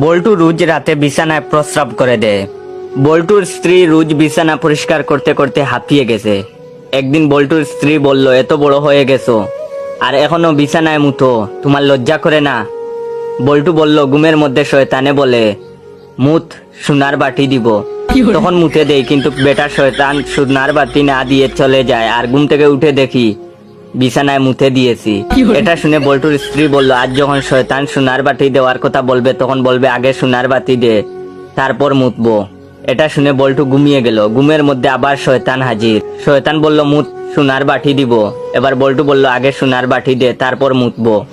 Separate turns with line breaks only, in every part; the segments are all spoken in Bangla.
বল্টু রোজ রাতে বিছানায় প্রস্রাব করে দেয়। বল্টুর স্ত্রী রোজ বিছানা পরিষ্কার করতে করতে হাঁপিয়ে গেছে। একদিন বল্টুর স্ত্রী বলল, এত বড় হয়ে গেছো। আর এখনও বিছানায় মুতো, তোমার লজ্জা করে না? বল্টু বলল, ঘুমের মধ্যে শয়তানে বলে, মুত সোনার বাটি দিব। তখন মুতে দেই কিন্তু বেটা শয়তান সোনার বাটি না দিয়ে চলে যায়। আর ঘুম থেকে উঠে দেখি বিছানায় মুতে দিয়েছি। এটা শুনে বল্টুর স্ত্রী বলল আজ যখন শয়তান সোনার বাটি দেওয়ার কথা বলবে তখন বলবে আগে সোনার বাতি দে তারপর মুতবো। এটা শুনে বল্টু ঘুমিয়ে গেল। ঘুমের মধ্যে আবার শয়তান হাজির। শয়তান বলল মুত সোনার বাটি দিব। এবার বল্টু বলল আগে সোনার বাটি দে তারপর মুতবো।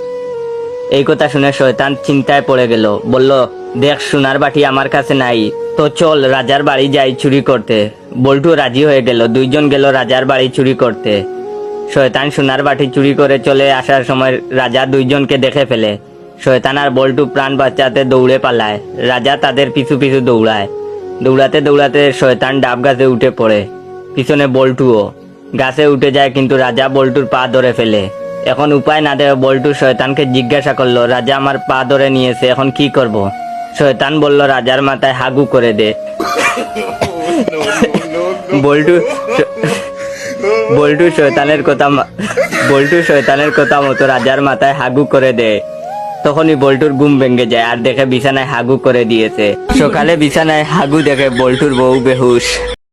এই কথা শুনে শয়তান চিন্তায় পড়ে গেল। বলল দেখ সোনার বাটি আমার কাছে নাই। তো চল রাজার বাড়ি যাই চুরি করতে। বল্টু রাজি হয়ে গেল। দুইজন গেল রাজার বাড়ি চুরি করতে। শয়তান সোনার বাটি চুরি করে চলে আসার সময় রাজা দুইজনকে দেখে ফেলে। শয়তান আর বল্টু প্রাণ বাঁচাতে দৌড়ে পালায়। রাজা তাদের পিছু পিছু দৌড়ায়। দৌড়াতে দৌড়াতে শয়তান ডাব গাছে উঠে পড়ে, পিছনে বল্টুও। গাছে উঠে যায় কিন্তু রাজা বল্টুর পা ধরে ফেলে। এখন উপায় না দেওয়া বল্টু শয়তানকে জিজ্ঞাসা করল, রাজা আমার পা ধরে নিয়েছে, এখন কি করব? শয়তান বলল, রাজার মাথায় হাগু করে দে। বল্টু বল্টু শয়তানের কথা বল্টু শয়তানের কথা মতো রাজার মাথায় হাগু করে দেয় তখনই বল্টুর ঘুম ভেঙে যায় আর দেখে বিছানায় হাগু করে দিয়েছে। সকালে বিছানায় হাগু দেখে বল্টুর বউ বেহুশ।